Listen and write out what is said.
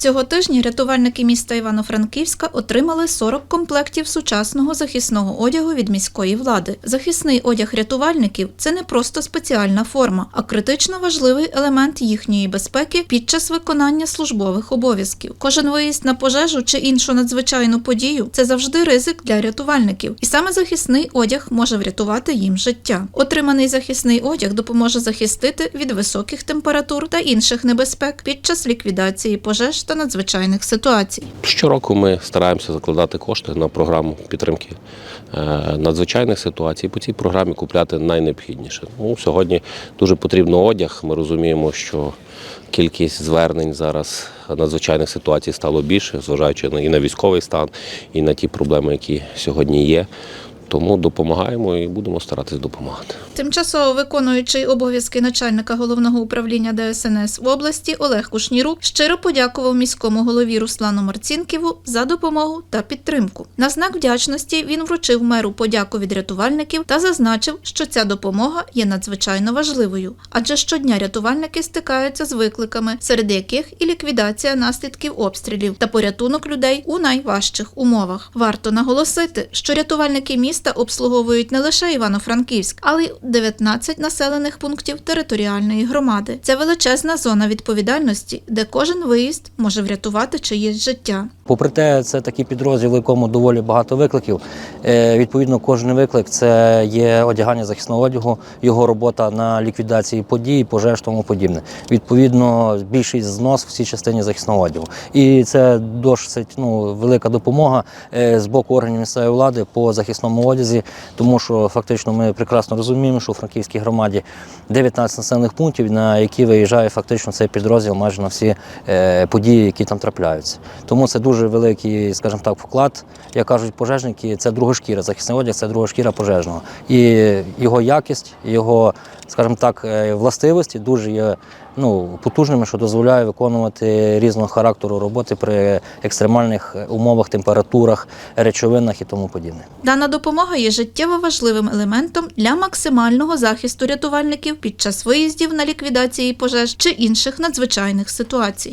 Цього тижня рятувальники міста Івано-Франківська отримали 40 комплектів сучасного захисного одягу від міської влади. Захисний одяг рятувальників це не просто спеціальна форма, а критично важливий елемент їхньої безпеки під час виконання службових обов'язків. Кожен виїзд на пожежу чи іншу надзвичайну подію це завжди ризик для рятувальників, і саме захисний одяг може врятувати їм життя. Отриманий захисний одяг допоможе захистити від високих температур та інших небезпек під час ліквідації пожеж та надзвичайних ситуацій. Щороку ми стараємося закладати кошти на програму підтримки е, надзвичайних ситуацій. По цій програмі купляти найнеобхідніше. Ну, сьогодні дуже потрібно одяг. Ми розуміємо, що кількість звернень зараз надзвичайних ситуацій стало більше, зважаючи і на військовий стан, і на ті проблеми, які сьогодні є. Тому допомагаємо і будемо старатись допомагати. Тимчасово виконуючий обов'язки начальника головного управління ДСНС в області Олег Кушнірук щиро подякував міському голові Руслану Марцінківу за допомогу та підтримку. На знак вдячності він вручив меру подяку від рятувальників та зазначив, що ця допомога є надзвичайно важливою, адже щодня рятувальники стикаються з викликами, серед яких і ліквідація наслідків обстрілів та порятунок людей у найважчих умовах. Варто наголосити, що рятувальники міста обслуговують не лише Івано-Франківськ, але й 19 населених пунктів територіальної громади. Це величезна зона відповідальності, де кожен виїзд може врятувати чиєсь життя. Попри те, це такий підрозділ, в якому доволі багато викликів. Е, Відповідно, кожен виклик це є одягання захисного одягу, його робота на ліквідації подій, пожеж тому подібне. Відповідно, більшість знос в цій частині захисного одягу. І це досить ну, велика допомога е, з боку органів місцевої влади по захисному одязі, тому що фактично ми прекрасно розуміємо, що у Франківській громаді 19 населених пунктів, на які виїжджає фактично цей підрозділ майже на всі е, події, які там трапляються. Тому це дуже великий, скажімо так, вклад. Як кажуть пожежники, це друга шкіра. Захисний одяг це друга шкіра пожежного. І його якість, його, скажімо так, е, властивості дуже є ну, потужними, що дозволяє виконувати різного характеру роботи при екстремальних е, умовах, температурах, речовинах і тому подібне. Дана допомога є життєво важливим елементом для максимального захисту рятувальників під час виїздів на ліквідації пожеж чи інших надзвичайних ситуацій.